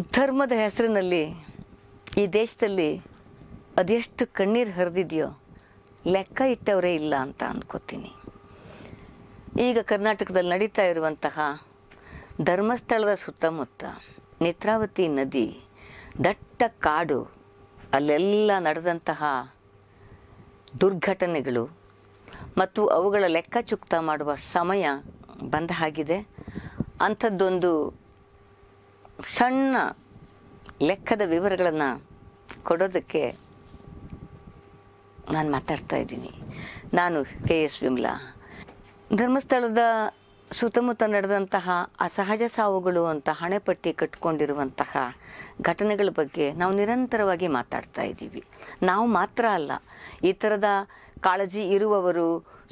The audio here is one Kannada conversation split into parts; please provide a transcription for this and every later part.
ಧರ್ಮದ ಹೆಸರಿನಲ್ಲಿ ಈ ದೇಶದಲ್ಲಿ ಅದೆಷ್ಟು ಕಣ್ಣೀರು ಹರಿದಿದೆಯೋ ಲೆಕ್ಕ ಇಟ್ಟವರೇ ಇಲ್ಲ ಅಂತ ಅಂದ್ಕೋತೀನಿ ಈಗ ಕರ್ನಾಟಕದಲ್ಲಿ ನಡೀತಾ ಇರುವಂತಹ ಧರ್ಮಸ್ಥಳದ ಸುತ್ತಮುತ್ತ ನೇತ್ರಾವತಿ ನದಿ ದಟ್ಟ ಕಾಡು, ಅಲ್ಲೆಲ್ಲ ನಡೆದಂತಹ ದುರ್ಘಟನೆಗಳು ಮತ್ತು ಅವುಗಳ ಲೆಕ್ಕಚುಕ್ತ ಮಾಡುವ ಸಮಯ ಬಂದ ಹಾಗಿದೆ. ಅಂಥದ್ದೊಂದು ಸಣ್ಣ ಲೆಕ್ಕದ ವಿವರಗಳನ್ನು ಕೊಡೋದಕ್ಕೆ ನಾನು ಮಾತಾಡ್ತಾ ಇದ್ದೀನಿ. ನಾನು ಕೆ ಎಸ್ ವಿಮ್ಲಾ. ಧರ್ಮಸ್ಥಳದ ಸುತ್ತಮುತ್ತ ನಡೆದಂತಹ ಅಸಹಜ ಸಾವುಗಳು ಅಂತ ಹಣೆಪಟ್ಟಿ ಕಟ್ಕೊಂಡಿರುವಂತಹ ಘಟನೆಗಳ ಬಗ್ಗೆ ನಾವು ನಿರಂತರವಾಗಿ ಮಾತಾಡ್ತಾ ಇದ್ದೀವಿ. ನಾವು ಮಾತ್ರ ಅಲ್ಲ, ಈ ಥರದ ಕಾಳಜಿ ಇರುವವರು,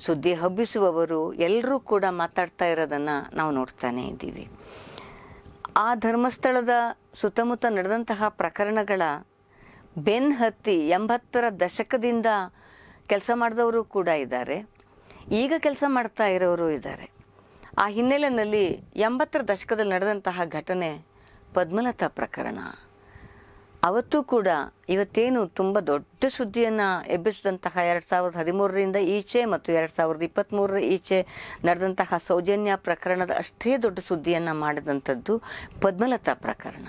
ಸುದ್ದಿ ಹಬ್ಬಿಸುವವರು ಎಲ್ಲರೂ ಕೂಡ ಮಾತಾಡ್ತಾ ಇರೋದನ್ನು ನಾವು ನೋಡ್ತಾನೇ ಇದ್ದೀವಿ. ಆ ಧರ್ಮಸ್ಥಳದ ಸುತ್ತಮುತ್ತ ನಡೆದಂತಹ ಪ್ರಕರಣಗಳ ಬೆನ್ ಹತ್ತಿ ಎಂಬತ್ತರ ದಶಕದಿಂದ ಕೆಲಸ ಮಾಡಿದವರು ಕೂಡ ಇದ್ದಾರೆ. ಈಗ ಕೆಲಸ ಮಾಡ್ತಾ ಇರೋರು ಇದ್ದಾರೆ. ಆ ಹಿನ್ನೆಲೆಯಲ್ಲಿ ಎಂಬತ್ತರ ದಶಕದಲ್ಲಿ ನಡೆದಂತಹ ಘಟನೆ ಪದ್ಮಲತಾ ಪ್ರಕರಣ. ಅವತ್ತು ಕೂಡ ಇವತ್ತೇನು ತುಂಬ ದೊಡ್ಡ ಸುದ್ದಿಯನ್ನು ಎಬ್ಬಿಸಿದಂತಹ ಎರಡು ಸಾವಿರದ ಹದಿಮೂರರಿಂದ ಈಚೆ ಮತ್ತು ಎರಡು ಸಾವಿರದ ಇಪ್ಪತ್ತ್ಮೂರರ ಈಚೆ ನಡೆದಂತಹ ಸೌಜನ್ಯ ಪ್ರಕರಣದ ಅಷ್ಟೇ ದೊಡ್ಡ ಸುದ್ದಿಯನ್ನು ಮಾಡಿದಂಥದ್ದು ಪದ್ಮಲತಾ ಪ್ರಕರಣ.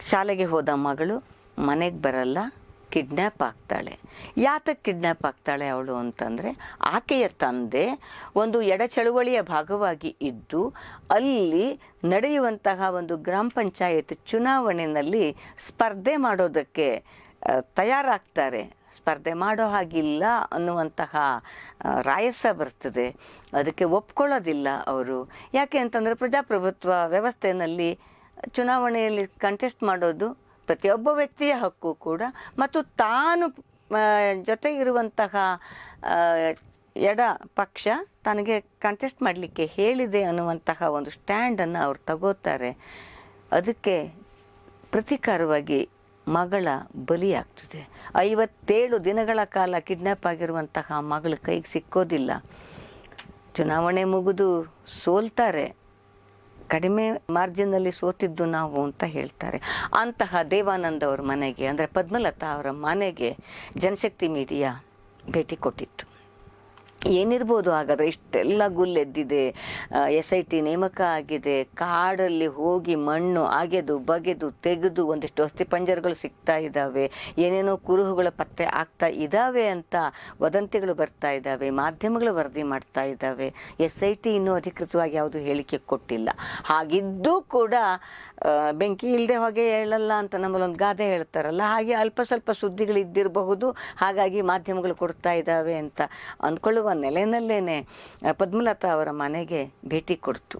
ಶಾಲೆಗೆ ಹೋದ ಮಗಳು ಮನೆಗೆ ಬರಲ್ಲ. ಕಿಡ್ನ್ಯಾಪ್ ಆಗ್ತಾಳೆ. ಯಾತಕ್ಕೆ ಕಿಡ್ನ್ಯಾಪ್ ಆಗ್ತಾಳೆ ಅವಳು ಅಂತಂದರೆ, ಆಕೆಯ ತಂದೆ ಒಂದು ಎಡ ಚಳುವಳಿಯ ಭಾಗವಾಗಿ ಇದ್ದು, ಅಲ್ಲಿ ನಡೆಯುವಂತಹ ಒಂದು ಗ್ರಾಮ ಪಂಚಾಯತ್ ಚುನಾವಣೆಯಲ್ಲಿ ಸ್ಪರ್ಧೆ ಮಾಡೋದಕ್ಕೆ ತಯಾರಾಗ್ತಾರೆ. ಸ್ಪರ್ಧೆ ಮಾಡೋ ಹಾಗಿಲ್ಲ ಅನ್ನುವಂತಹ ರಾಯಸ ಬರ್ತದೆ. ಅದಕ್ಕೆ ಒಪ್ಕೊಳ್ಳೋದಿಲ್ಲ ಅವರು. ಯಾಕೆ ಅಂತಂದರೆ ಪ್ರಜಾಪ್ರಭುತ್ವ ವ್ಯವಸ್ಥೆಯಲ್ಲಿ ಚುನಾವಣೆಯಲ್ಲಿ ಕಂಟೆಸ್ಟ್ ಮಾಡೋದು ಪ್ರತಿಯೊಬ್ಬ ವ್ಯಕ್ತಿಯ ಹಕ್ಕು ಕೂಡ. ಮತ್ತು ತಾನು ಜೊತೆ ಇರುವಂತಹ ಎಡ ಪಕ್ಷ ತನಗೆ ಕಂಟೆಸ್ಟ್ ಮಾಡಲಿಕ್ಕೆ ಹೇಳಿದೆ ಅನ್ನುವಂತಹ ಒಂದು ಸ್ಟ್ಯಾಂಡನ್ನು ಅವ್ರು ತಗೋತಾರೆ. ಅದಕ್ಕೆ ಪ್ರತಿಕಾರವಾಗಿ ಮಗಳ ಬಲಿಯಾಗ್ತದೆ ಐವತ್ತೇಳು ದಿನಗಳ ಕಾಲ ಕಿಡ್ನ್ಯಾಪ್ ಆಗಿರುವಂತಹ ಮಗಳ ಕೈಗೆ ಸಿಕ್ಕೋದಿಲ್ಲ. ಚುನಾವಣೆ ಮುಗಿದು ಸೋಲ್ತಾರೆ. ಕಡಿಮೆ ಮಾರ್ಜಿನ್ನಲ್ಲಿ ಸೋತಿದ್ದು ನಾವು ಅಂತ ಹೇಳ್ತಾರೆ. ಅಂತಹ ದೇವಾನಂದ ಅವರ ಮನೆಗೆ, ಅಂದರೆ ಪದ್ಮಲತಾ ಅವರ ಮನೆಗೆ ಜನಶಕ್ತಿ ಮೀಡಿಯಾ ಭೇಟಿ ಕೊಟ್ಟಿತ್ತು. ಏನಿರ್ಬೋದು ಹಾಗಾದರೆ ಇಷ್ಟೆಲ್ಲ ಗುಲ್ಲೆದ್ದಿದೆ ಎಸ್ ಐ ಟಿ ನೇಮಕ ಆಗಿದೆ, ಕಾಡಲ್ಲಿ ಹೋಗಿ ಮಣ್ಣು ಅಗೆದು ಬಗೆದು ತೆಗೆದು ಒಂದಿಷ್ಟು ಅಸ್ಥಿ ಪಂಜರಗಳು ಸಿಗ್ತಾ ಇದ್ದಾವೆ, ಏನೇನೋ ಕುರುಹುಗಳ ಪತ್ತೆ ಆಗ್ತಾ ಇದ್ದಾವೆ ಅಂತ ವದಂತಿಗಳು ಬರ್ತಾ ಇದ್ದಾವೆ, ಮಾಧ್ಯಮಗಳು ವರದಿ ಮಾಡ್ತಾ ಇದ್ದಾವೆ ಎಸ್ ಐ ಟಿ ಇನ್ನೂ ಅಧಿಕೃತವಾಗಿ ಯಾವುದು ಹೇಳಿಕೆ ಕೊಟ್ಟಿಲ್ಲ. ಹಾಗಿದ್ದೂ ಕೂಡ ಬೆಂಕಿ ಇಲ್ಲದೆ ಹೊಗೆ ಹೇಳಲ್ಲ ಅಂತ ನಮ್ಮಲ್ಲೊಂದು ಗಾದೆ ಹೇಳ್ತಾರಲ್ಲ, ಹಾಗೆ ಅಲ್ಪ ಸ್ವಲ್ಪ ಸುದ್ದಿಗಳು ಇದ್ದಿರಬಹುದು ಹಾಗಾಗಿ ಮಾಧ್ಯಮಗಳು ಕೊಡ್ತಾ ಇದ್ದಾವೆ ಅಂತ ಅಂದ್ಕೊಳ್ಳುವ ನೆಲೆನಲ್ಲೇನೆ ಆ, ಪದ್ಮಲತಾ ಅವರ ಮನೆಗೆ ಭೇಟಿ ಕೊಡ್ತು.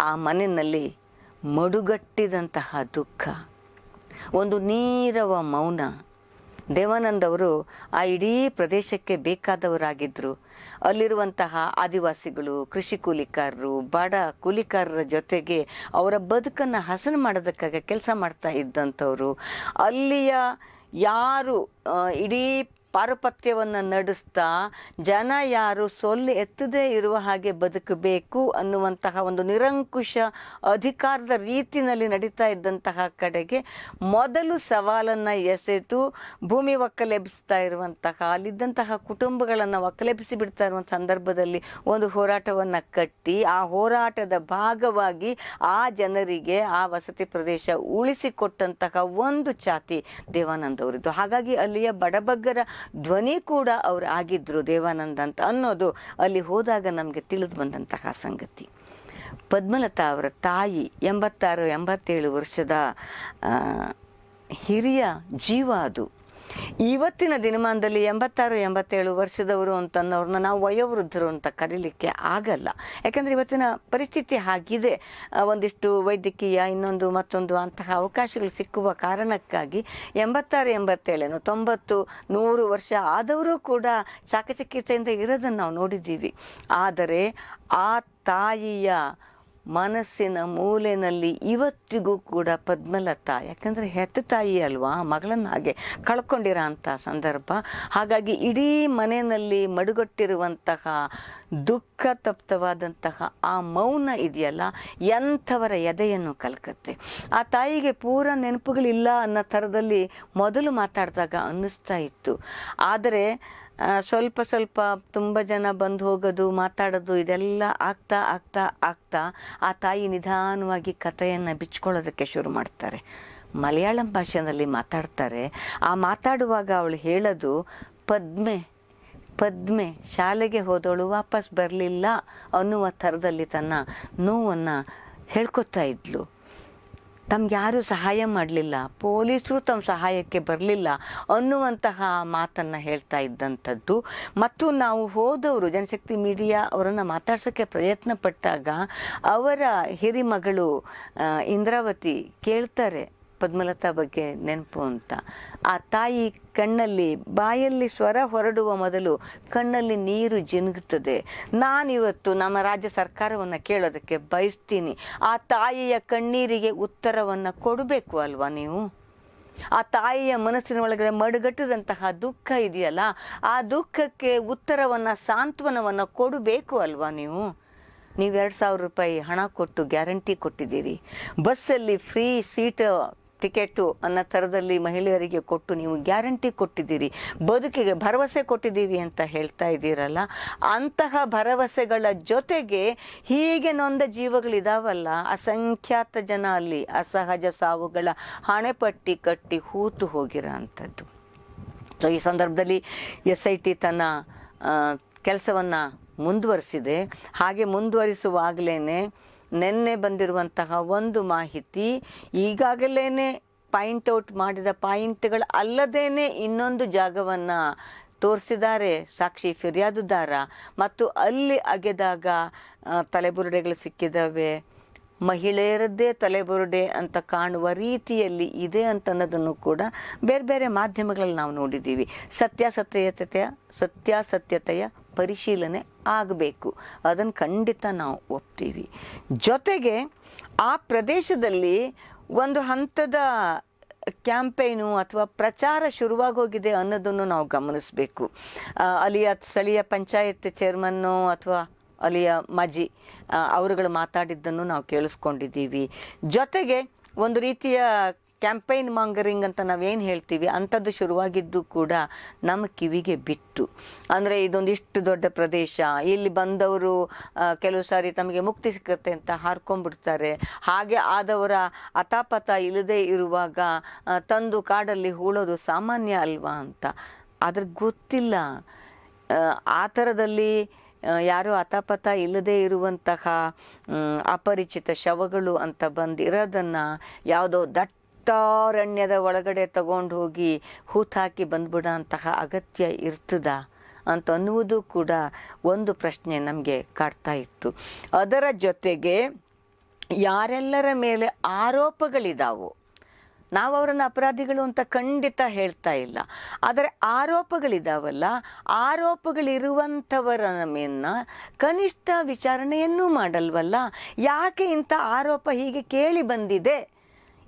ಆ ಮನೆಯಲ್ಲಿ ಮಡುಗಟ್ಟಿದಂತಹ ದುಃಖ ಒಂದು ನೀರವ ಮೌನ. ದೇವಾನಂದ್ ಅವರು ಆ ಇಡೀ ಪ್ರದೇಶಕ್ಕೆ ಬೇಕಾದವರಾಗಿದ್ದರು ಅಲ್ಲಿರುವಂತಹ ಆದಿವಾಸಿಗಳು ಕೃಷಿ ಕೂಲಿಕಾರರು ಬಡ ಕೂಲಿಕಾರರ ಜೊತೆಗೆ ಅವರ ಬದುಕನ್ನು ಹಸನು ಮಾಡೋದಕ್ಕಾಗಿ ಕೆಲಸ ಮಾಡ್ತಾ ಇದ್ದಂಥವ್ರು. ಅಲ್ಲಿಯ ಯಾರು ಇಡೀ ಪಾರುಪತ್ಯವನ್ನು ನಡೆಸ್ತಾ ಜನ ಯಾರು ಸೊಲ್ಲು ಎತ್ತದೇ ಇರುವ ಹಾಗೆ ಬದುಕಬೇಕು ಅನ್ನುವಂತಹ ಒಂದು ನಿರಂಕುಶ ಅಧಿಕಾರದ ರೀತಿಯಲ್ಲಿ ನಡೀತಾ ಇದ್ದಂತಹ ಕಡೆಗೆ ಮೊದಲು ಸವಾಲನ್ನು ಎಸೆದು ಭೂಮಿ ಒಕ್ಕಲೆಬ್ಸ್ತಾ ಇರುವಂತಹ, ಅಲ್ಲಿದ್ದಂತಹ ಕುಟುಂಬಗಳನ್ನು ಒಕ್ಕಲೆಬ್ಬಿಸಿ ಬಿಡ್ತಾ ಇರುವಂಥ ಸಂದರ್ಭದಲ್ಲಿ ಒಂದು ಹೋರಾಟವನ್ನು ಕಟ್ಟಿ, ಆ ಹೋರಾಟದ ಭಾಗವಾಗಿ ಆ ಜನರಿಗೆ ಆ ವಸತಿ ಪ್ರದೇಶ ಉಳಿಸಿಕೊಟ್ಟಂತಹ ಒಂದು ಛಾತಿ ದೇವಾನಂದವರಿದ್ದು. ಹಾಗಾಗಿ ಅಲ್ಲಿಯ ಬಡಬಗ್ಗರ ಧ್ವನಿ ಕೂಡ ಅವರು ಆಗಿದ್ದರು ದೇವಾನಂದ ಅಂತ ಅನ್ನೋದು ಅಲ್ಲಿ ಹೋದಾಗ ನಮಗೆ ತಿಳಿದು ಬಂದಂತಹ ಸಂಗತಿ. ಪದ್ಮಲತಾ ಅವರ ತಾಯಿ ಎಂಬತ್ತಾರು ಎಂಬತ್ತೇಳು ವರ್ಷದ ಹಿರಿಯ ಜೀವ ಅದು. ಇವತ್ತಿನ ದಿನಮಾನದಲ್ಲಿ ಎಂಬತ್ತಾರು, ಎಂಬತ್ತೇಳು ವರ್ಷದವರು ಅಂತನ್ನೋರನ್ನ ನಾವು ವಯೋವೃದ್ಧರು ಅಂತ ಕರೀಲಿಕ್ಕೆ ಆಗಲ್ಲ. ಯಾಕಂದರೆ ಇವತ್ತಿನ ಪರಿಸ್ಥಿತಿ ಹಾಗಿದೆ. ಒಂದಿಷ್ಟು ವೈದ್ಯಕೀಯ, ಇನ್ನೊಂದು ಮತ್ತೊಂದು ಅಂತಹ ಅವಕಾಶಗಳು ಸಿಕ್ಕುವ ಕಾರಣಕ್ಕಾಗಿ ಎಂಬತ್ತಾರು ಎಂಬತ್ತೇಳೇನು ತೊಂಬತ್ತು, ನೂರು ವರ್ಷ ಆದವರು ಕೂಡ ಚಾಕಚಕ್ಯತೆಯಿಂದ ಇರೋದನ್ನು ನಾವು ನೋಡಿದ್ದೀವಿ. ಆದರೆ ಆ ತಾಯಿಯ ಮನಸ್ಸಿನ ಮೂಲೆಯಲ್ಲಿ ಇವತ್ತಿಗೂ ಕೂಡ ಪದ್ಮಲತಾ, ಯಾಕಂದರೆ ಹೆತ್ತ ತಾಯಿ ಅಲ್ವಾ, ಮಗಳನ್ನ ಹಾಗೆ ಕಳ್ಕೊಂಡಿರೋ ಅಂಥ ಸಂದರ್ಭ. ಹಾಗಾಗಿ ಇಡೀ ಮನೆಯಲ್ಲಿ ಮಡುಗಟ್ಟಿರುವಂತಹ ದುಃಖ ತಪ್ತವಾದಂತಹ ಆ ಮೌನ ಇದೆಯಲ್ಲ, ಎಂಥವರ ಎದೆಯನ್ನು ಕಲ್ಕತ್ತೆ. ಆ ತಾಯಿಗೆ ಪೂರ ನೆನಪುಗಳಿಲ್ಲ ಅನ್ನೋ ಥರದಲ್ಲಿ ಮೊದಲು ಮಾತಾಡಿದಾಗ ಅನ್ನಿಸ್ತಾ ಇತ್ತು. ಆದರೆ ಸ್ವಲ್ಪ ಸ್ವಲ್ಪ ತುಂಬ ಜನ ಬಂದು ಹೋಗೋದು, ಮಾತಾಡೋದು, ಇದೆಲ್ಲ ಆಗ್ತಾ ಆಗ್ತಾ ಆಗ್ತಾ ಆ ತಾಯಿ ನಿಧಾನವಾಗಿ ಕಥೆಯನ್ನು ಬಿಚ್ಕೊಳ್ಳೋದಕ್ಕೆ ಶುರು ಮಾಡ್ತಾರೆ. ಮಲಯಾಳಂ ಭಾಷೆಯಲ್ಲಿ ಮಾತಾಡ್ತಾರೆ. ಆ ಮಾತಾಡುವಾಗ ಅವಳು ಹೇಳೋದು, ಪದ್ಮೆ ಪದ್ಮೆ, ಶಾಲೆಗೆ ಹೋದವಳು ವಾಪಸ್ ಬರಲಿಲ್ಲ ಅನ್ನುವ ಥರದಲ್ಲಿ ತನ್ನ ನೋವನ್ನು ಹೇಳ್ಕೊತಾ ಇದ್ಲು. ತಮ್ಗೆ ಯಾರು ಸಹಾಯ ಮಾಡಲಿಲ್ಲ. ಪೊಲೀಸರು ತಮ್ಮ ಸಹಾಯಕ್ಕೆ ಬರಲಿಲ್ಲ ಅನ್ನುವಂತಹ ಮಾತನ್ನು ಹೇಳ್ತಾ ಇದ್ದಂಥದ್ದು. ಮತ್ತು ನಾವು ಹೋದವರು, ಜನಶಕ್ತಿ ಮೀಡಿಯಾ ಅವರನ್ನು ಮಾತಾಡ್ಸೋಕ್ಕೆ ಪ್ರಯತ್ನ ಪಟ್ಟಾಗ ಅವರ ಹಿರಿಮಗಳು ಇಂದ್ರಾವತಿ ಕೇಳ್ತಾರೆ. ಪದ್ಮಲತಾ ಬಗ್ಗೆ ನೆನಪು ಅಂತ ಆ ತಾಯಿ ಕಣ್ಣಲ್ಲಿ, ಬಾಯಲ್ಲಿ ಸ್ವರ ಹೊರಡುವ ಮೊದಲು ಕಣ್ಣಲ್ಲಿ ನೀರು ಜಿನುಗುತ್ತದೆ. ನಾನಿವತ್ತು ನಮ್ಮ ರಾಜ್ಯ ಸರ್ಕಾರವನ್ನು ಕೇಳೋದಕ್ಕೆ ಬಯಸ್ತೀನಿ. ಆ ತಾಯಿಯ ಕಣ್ಣೀರಿಗೆ ಉತ್ತರವನ್ನು ಕೊಡಬೇಕು ಅಲ್ವಾ ನೀವು? ಆ ತಾಯಿಯ ಮನಸ್ಸಿನ ಒಳಗಡೆ ಮಡುಗಟ್ಟದಂತಹ ದುಃಖ ಇದೆಯಲ್ಲ, ಆ ದುಃಖಕ್ಕೆ ಉತ್ತರವನ್ನು, ಸಾಂತ್ವನವನ್ನು ಕೊಡಬೇಕು ಅಲ್ವಾ ನೀವು? ನೀವು ಎರಡು ಸಾವಿರ ರೂಪಾಯಿ ಹಣ ಕೊಟ್ಟು ಗ್ಯಾರಂಟಿ ಕೊಟ್ಟಿದ್ದೀರಿ. ಬಸ್ಸಲ್ಲಿ ಫ್ರೀ ಸೀಟ್ ಟಿಕೆಟು ಅನ್ನೋ ಥರದಲ್ಲಿ ಮಹಿಳೆಯರಿಗೆ ಕೊಟ್ಟು ನೀವು ಗ್ಯಾರಂಟಿ ಕೊಟ್ಟಿದ್ದೀರಿ, ಬದುಕಿಗೆ ಭರವಸೆ ಕೊಟ್ಟಿದ್ದೀವಿ ಅಂತ ಹೇಳ್ತಾ ಇದ್ದೀರಲ್ಲ, ಅಂತಹ ಭರವಸೆಗಳ ಜೊತೆಗೆ ಹೀಗೆ ನೊಂದ ಜೀವಗಳಿದಾವಲ್ಲ, ಅಸಂಖ್ಯಾತ ಜನ ಅಲ್ಲಿ ಅಸಹಜ ಸಾವುಗಳ ಹಣೆಪಟ್ಟಿ ಕಟ್ಟಿ ಹೂತು ಹೋಗಿರೋ ಅಂಥದ್ದು ಸೊ ಈ ಸಂದರ್ಭದಲ್ಲಿ ಎಸ್ ಐ ಟಿ ತನ್ನ ಕೆಲಸವನ್ನು ಮುಂದುವರಿಸಿದೆ. ಹಾಗೆ ಮುಂದುವರಿಸುವಾಗಲೇ ನಿನ್ನೆ ಬಂದಿರುವಂತಹ ಒಂದು ಮಾಹಿತಿ ಈಗಾಗಲೇ ಪಾಯಿಂಟ್ ಔಟ್ ಮಾಡಿದ ಪಾಯಿಂಟ್ಗಳು ಅಲ್ಲದೇನೆ ಇನ್ನೊಂದು ಜಾಗವನ್ನು ತೋರಿಸಿದ್ದಾರೆ ಸಾಕ್ಷಿ ಫಿರ್ಯಾದುದಾರ ಮತ್ತು ಅಲ್ಲಿ ಅಗೆದಾಗ ತಲೆಬುರುಡೆಗಳು ಸಿಕ್ಕಿದ್ದಾವೆ ಮಹಿಳೆಯರದ್ದೇ ತಲೆಬುರುಡೆ ಅಂತ ಕಾಣುವ ರೀತಿಯಲ್ಲಿ ಇದೆ ಅಂತನ್ನೋದನ್ನು ಕೂಡ ಬೇರೆ ಬೇರೆ ಮಾಧ್ಯಮಗಳಲ್ಲಿ ನಾವು ನೋಡಿದ್ದೀವಿ. ಸತ್ಯಾಸತ್ಯತೆಯ ಸತ್ಯಾಸತ್ಯತೆಯ ಪರಿಶೀಲನೆ ಆಗಬೇಕು. ಅದನ್ನು ಖಂಡಿತ ನಾವು ಒಪ್ತೀವಿ. ಜೊತೆಗೆ ಆ ಪ್ರದೇಶದಲ್ಲಿ ಒಂದು ಹಂತದ ಕ್ಯಾಂಪೇನು ಅಥವಾ ಪ್ರಚಾರ ಶುರುವಾಗೋಗಿದೆ ಅನ್ನೋದನ್ನು ನಾವು ಗಮನಿಸಬೇಕು. ಅಲ್ಲಿಯ ಸ್ಥಳೀಯ ಪಂಚಾಯತ್ ಚೇರ್ಮನ್ನು ಅಥವಾ ಅಲ್ಲಿಯ ಮಾಜಿ ಅವರುಗಳು ಮಾತಾಡಿದ್ದನ್ನು ನಾವು ಕೇಳಿಸ್ಕೊಂಡಿದ್ದೀವಿ. ಜೊತೆಗೆ ಒಂದು ರೀತಿಯ ಕ್ಯಾಂಪೈನ್ ಮಾಂಗರಿಂಗ್ ಅಂತ ನಾವೇನು ಹೇಳ್ತೀವಿ ಅಂಥದ್ದು ಶುರುವಾಗಿದ್ದು ಕೂಡ ನಮ್ಮ ಕಿವಿಗೆ ಬಿತ್ತು ಅಂದರೆ ಇದೊಂದಿಷ್ಟು ದೊಡ್ಡ ಪ್ರದೇಶ ಇಲ್ಲಿ ಬಂದವರು ಕೆಲವು ಸಾರಿ ತಮಗೆ ಮುಕ್ತಿ ಸಿಕ್ಕತ್ತೆ ಅಂತ ಹಾರ್ಕೊಂಡ್ಬಿಡ್ತಾರೆ. ಹಾಗೆ ಆದವರ ಅತಾಪತ ಇಲ್ಲದೆ ಇರುವಾಗ ತಂದು ಕಾಡಲ್ಲಿ ಹೂಳೋದು ಸಾಮಾನ್ಯ ಅಲ್ವಾ ಅಂತ. ಆದ್ರೆ ಗೊತ್ತಿಲ್ಲ. ಆ, ಥರದಲ್ಲಿ ಯಾರೂ ಅತಾಪತ ಇಲ್ಲದೆ ಇರುವಂತಹ ಅಪರಿಚಿತ ಶವಗಳು ಅಂತ ಬಂದಿರೋದನ್ನು ಯಾವುದೋ ದಟ್ಟಾರಣ್ಯದ ಒಳಗಡೆ ತಗೊಂಡು ಹೋಗಿ ಹೂತಾಕಿ ಬಂದ್ಬಿಡೋ ಅಂತಹ ಅಗತ್ಯ ಇರ್ತದ ಅಂತ ಅನ್ನುವುದು ಕೂಡ ಒಂದು ಪ್ರಶ್ನೆ ನಮಗೆ ಕಾಡ್ತಾ ಇತ್ತು. ಅದರ ಜೊತೆಗೆ ಯಾರೆಲ್ಲರ ಮೇಲೆ ಆರೋಪಗಳಿದಾವೋ, ನಾವು ಅವರನ್ನು ಅಪರಾಧಿಗಳು ಅಂತ ಖಂಡಿತ ಹೇಳ್ತಾ ಇಲ್ಲ. ಆದರೆ ಆರೋಪಗಳಿದಾವಲ್ಲ, ಆರೋಪಗಳಿರುವಂಥವರ ಮೇನ್ನ ಕನಿಷ್ಠ ವಿಚಾರಣೆಯನ್ನೂ ಮಾಡಲ್ವಲ್ಲ? ಯಾಕೆ ಇಂಥ ಆರೋಪ ಹೀಗೆ ಕೇಳಿ ಬಂದಿದೆ?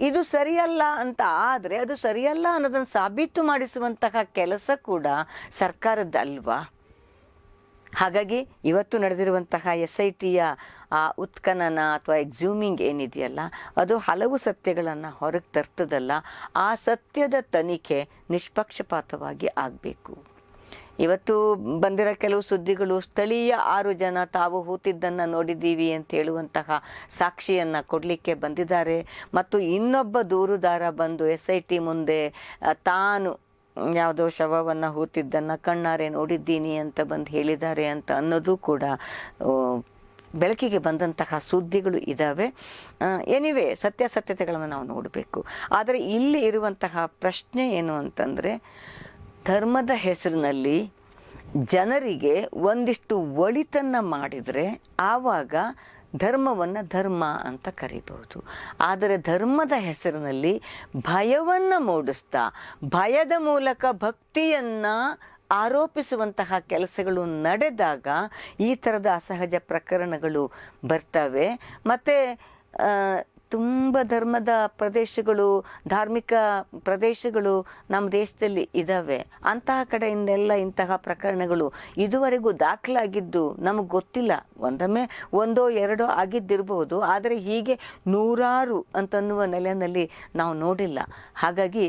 ಇದು ಸರಿಯಲ್ಲ ಅಂತ ಆದರೆ ಅದು ಸರಿಯಲ್ಲ ಅನ್ನೋದನ್ನು ಸಾಬೀತು ಮಾಡಿಸುವಂತಹ ಕೆಲಸ ಕೂಡ ಸರ್ಕಾರದ್ದಲ್ವಾ ಹಾಗಾಗಿ ಇವತ್ತು ನಡೆದಿರುವಂತಹ ಎಸ್ ಐ ಟಿಯ ಆ, ಉತ್ಖನನ ಅಥವಾ ಎಕ್ಸ್ಯೂಮಿಂಗ್ ಏನಿದೆಯಲ್ಲ, ಅದು ಹಲವು ಸತ್ಯಗಳನ್ನು ಹೊರಗೆ ತರ್ತದಲ್ಲ. ಆ ಸತ್ಯದ ತನಿಖೆ ನಿಷ್ಪಕ್ಷಪಾತವಾಗಿ ಆಗಬೇಕು. ಇವತ್ತು ಬಂದಿರೋ ಕೆಲವು ಸುದ್ದಿಗಳು, ಸ್ಥಳೀಯ ಆರು ಜನ ತಾವು ಹೂತಿದ್ದನ್ನು ನೋಡಿದ್ದೀವಿ ಅಂತ ಹೇಳುವಂತಹ ಸಾಕ್ಷಿಯನ್ನು ಕೊಡಲಿಕ್ಕೆ ಬಂದಿದ್ದಾರೆ. ಮತ್ತು ಇನ್ನೊಬ್ಬ ದೂರುದಾರ ಬಂದು ಎಸ್ ಐ ಟಿ ಮುಂದೆ ತಾನು ಯಾವುದೋ ಶವವನ್ನು ಹೂತಿದ್ದನ್ನು ಕಣ್ಣಾರೆ ನೋಡಿದ್ದೀನಿ ಅಂತ ಬಂದು ಹೇಳಿದ್ದಾರೆ ಅಂತ ಅನ್ನೋದು ಕೂಡ ಬೆಳಕಿಗೆ ಬಂದಂತಹ ಸುದ್ದಿಗಳು ಇದ್ದಾವೆ ಎನಿವೆ ಸತ್ಯಾಸತ್ಯತೆಗಳನ್ನು ನಾವು ನೋಡಬೇಕು. ಆದರೆ ಇಲ್ಲಿ ಇರುವಂತಹ ಪ್ರಶ್ನೆ ಏನು ಅಂತಂದರೆ ಧರ್ಮದ ಹೆಸರಿನಲ್ಲಿ ಜನರಿಗೆ ಒಂದಿಷ್ಟು ಒಳಿತನ್ನು ಮಾಡಿದರೆ ಆವಾಗ ಧರ್ಮವನ್ನು ಧರ್ಮ ಅಂತ ಕರಿಬಹುದು. ಆದರೆ ಧರ್ಮದ ಹೆಸರಿನಲ್ಲಿ ಭಯವನ್ನು ಮೂಡಿಸ್ತಾ, ಭಯದ ಮೂಲಕ ಭಕ್ತಿಯನ್ನು ಆರೋಪಿಸುವಂತಹ ಕೆಲಸಗಳು ನಡೆದಾಗ ಈ ಥರದ ಅಸಹಜ ಪ್ರಕರಣಗಳು ಬರ್ತವೆ. ಮತ್ತು ತುಂಬ ಧರ್ಮದ ಪ್ರದೇಶಗಳು, ಧಾರ್ಮಿಕ ಪ್ರದೇಶಗಳು ನಮ್ಮ ದೇಶದಲ್ಲಿ ಇದ್ದಾವೆ ಅಂತಹ ಕಡೆಯಿಂದೆಲ್ಲ ಇಂತಹ ಪ್ರಕರಣಗಳು ಇದುವರೆಗೂ ದಾಖಲಾಗಿದ್ದು ನಮಗೆ ಗೊತ್ತಿಲ್ಲ. ಒಂದೊಮ್ಮೆ ಒಂದೋ ಎರಡೋ ಆಗಿದ್ದಿರಬಹುದು ಆದರೆ ಹೀಗೆ ನೂರಾರು ಅಂತನ್ನುವ ನೆಲೆಯಲ್ಲಿ ನಾವು ನೋಡಿಲ್ಲ. ಹಾಗಾಗಿ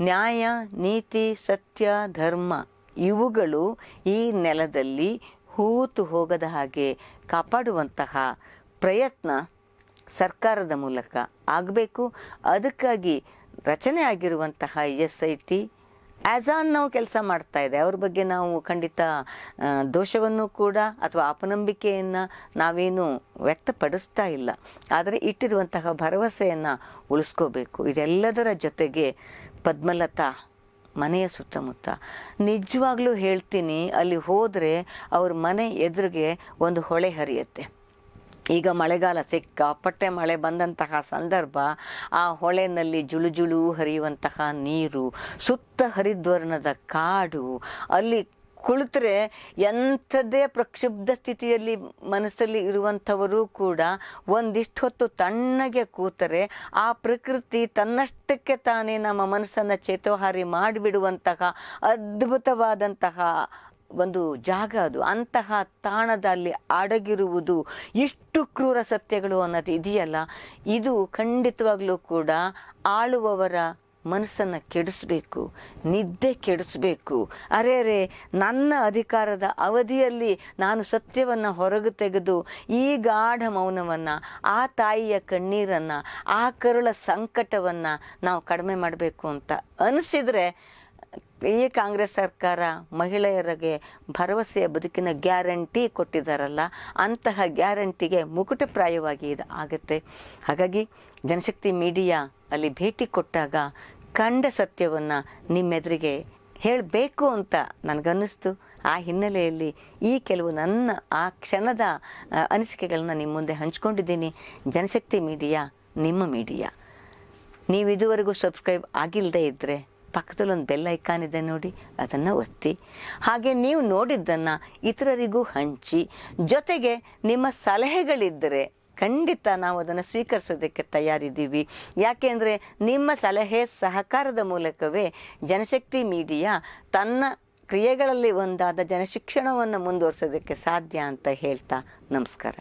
ನ್ಯಾಯ, ನೀತಿ, ಸತ್ಯ, ಧರ್ಮ ಇವುಗಳು ಈ ನೆಲದಲ್ಲಿ ಹೂತು ಹೋಗದ ಹಾಗೆ ಕಾಪಾಡುವಂತಹ ಪ್ರಯತ್ನ ಸರ್ಕಾರದ ಮೂಲಕ ಆಗಬೇಕು. ಅದಕ್ಕಾಗಿ ರಚನೆ ಆಗಿರುವಂತಹ S I T as on ನಾವು ಕೆಲಸ ಮಾಡ್ತಾ ಇದೆ. ಅವ್ರ ಬಗ್ಗೆ ನಾವು ಖಂಡಿತ ದೋಷವನ್ನು ಕೂಡ ಅಥವಾ ಅಪನಂಬಿಕೆಯನ್ನು ನಾವೇನು ವ್ಯಕ್ತಪಡಿಸ್ತಾ ಇಲ್ಲ. ಆದರೆ ಇಟ್ಟಿರುವಂತಹ ಭರವಸೆಯನ್ನು ಉಳಿಸ್ಕೋಬೇಕು. ಇದೆಲ್ಲದರ ಜೊತೆಗೆ ಪದ್ಮಲತಾ, ಮನೆಯ ಸುತ್ತಮುತ್ತ. ನಿಜವಾಗ್ಲೂ ಹೇಳ್ತೀನಿ, ಅಲ್ಲಿ ಹೋದರೆ ಅವ್ರ ಮನೆ ಎದುರಿಗೆ ಒಂದು ಹೊಳೆ ಹರಿಯುತ್ತೆ. ಈಗ ಮಳೆಗಾಲ ಸಿಕ್ಕಾಪಟ್ಟೆ ಮಳೆ ಬಂದಂತಹ ಸಂದರ್ಭ, ಆ ಹೊಳೆನಲ್ಲಿ ಜುಳು ಜುಳು ಹರಿಯುವಂತಹ ನೀರು, ಸುತ್ತ ಹರಿದ್ವರ್ಣದ ಕಾಡು, ಅಲ್ಲಿ ಕುಳಿತರೆ ಎಂಥದ್ದೇ ಪ್ರಕ್ಷುಬ್ಧ ಸ್ಥಿತಿಯಲ್ಲಿ ಮನಸ್ಸಲ್ಲಿ ಇರುವಂಥವರು ಕೂಡ ಒಂದಿಷ್ಟು ಹೊತ್ತು ತಣ್ಣಗೆ ಕೂತರೆ, ಆ ಪ್ರಕೃತಿ ತನ್ನಷ್ಟಕ್ಕೆ ತಾನೇ ನಮ್ಮ ಮನಸ್ಸನ್ನು ಚೇತೋಹಾರಿ ಮಾಡಿಬಿಡುವಂತಹ ಅದ್ಭುತವಾದಂತಹ ಒಂದು ಜಾಗ ಅದು. ಅಂತಹ ತಾಣದಲ್ಲಿ ಅಡಗಿರುವುದು ಇಷ್ಟು ಕ್ರೂರ ಸತ್ಯಗಳು ಅನ್ನೋದು ಇದೆಯಲ್ಲ? ಇದು ಖಂಡಿತವಾಗ್ಲೂ ಕೂಡ ಆಳುವವರ ಮನಸ್ಸನ್ನು ಕೆಡಿಸ್ಬೇಕು, ನಿದ್ದೆ ಕೆಡಿಸ್ಬೇಕು. ಅರೆ ರೇ ನನ್ನ ಅಧಿಕಾರದ ಅವಧಿಯಲ್ಲಿ ನಾನು ಸತ್ಯವನ್ನು ಹೊರಗೆ ತೆಗೆದು ಈ ಗಾಢ ಮೌನವನ್ನು, ಆ ತಾಯಿಯ ಕಣ್ಣೀರನ್ನು, ಆ ಕರುಳ ಸಂಕಟವನ್ನು ನಾವು ಕಡಿಮೆ ಮಾಡಬೇಕು ಅಂತ ಅನಿಸಿದರೆ ಈ ಕಾಂಗ್ರೆಸ್ ಸರ್ಕಾರ ಮಹಿಳೆಯರಿಗೆ ಭರವಸೆಯ ಬದುಕಿನ ಗ್ಯಾರಂಟಿ ಕೊಟ್ಟಿದ್ದಾರಲ್ಲ, ಅಂತಹ ಗ್ಯಾರಂಟಿಗೆ ಮುಕುಟಪ್ರಾಯವಾಗಿ ಇದು ಆಗುತ್ತೆ. ಹಾಗಾಗಿ ಜನಶಕ್ತಿ ಮೀಡಿಯಾ ಅಲ್ಲಿ ಭೇಟಿ ಕೊಟ್ಟಾಗ ಕಂಡ ಸತ್ಯವನ್ನು ನಿಮ್ಮೆದುರಿಗೆ ಹೇಳಬೇಕು ಅಂತ ನನಗನ್ನಿಸ್ತು. ಆ ಹಿನ್ನೆಲೆಯಲ್ಲಿ ಈ ಕೆಲವು ನನ್ನ, ಆ ಕ್ಷಣದ ಅನಿಸಿಕೆಗಳನ್ನು ನಿಮ್ಮ ಮುಂದೆ ಹಂಚ್ಕೊಂಡಿದ್ದೀನಿ. ಜನಶಕ್ತಿ ಮೀಡಿಯಾ ನಿಮ್ಮ ಮೀಡಿಯಾ. ನೀವು ಇದುವರೆಗೂ ಸಬ್ಸ್ಕ್ರೈಬ್ ಆಗಿಲ್ಲದೆ ಇದ್ದರೆ ಪಕ್ಕದಲ್ಲಿ ಒಂದು ಬೆಲ್ ಐಕಾನ್ ಇದೆ ನೋಡಿ, ಅದನ್ನು ಒತ್ತಿ. ಹಾಗೆ ನೀವು ನೋಡಿದ್ದನ್ನು ಇತರರಿಗೂ ಹಂಚಿ, ಜೊತೆಗೆ ನಿಮ್ಮ ಸಲಹೆಗಳಿದ್ದರೆ ಖಂಡಿತ ನಾವು ಅದನ್ನು ಸ್ವೀಕರಿಸೋದಕ್ಕೆ ತಯಾರಿದ್ದೀವಿ. ಯಾಕೆಂದರೆ ನಿಮ್ಮ ಸಲಹೆ ಸಹಕಾರದ ಮೂಲಕವೇ ಜನಶಕ್ತಿ ಮೀಡಿಯಾ ತನ್ನ ಕ್ರಿಯೆಗಳಲ್ಲಿ ಒಂದಾದ ಜನಶಿಕ್ಷಣವನ್ನು ಮುಂದುವರಿಸೋದಕ್ಕೆ ಸಾಧ್ಯ ಅಂತ ಹೇಳ್ತಾ ನಮಸ್ಕಾರ.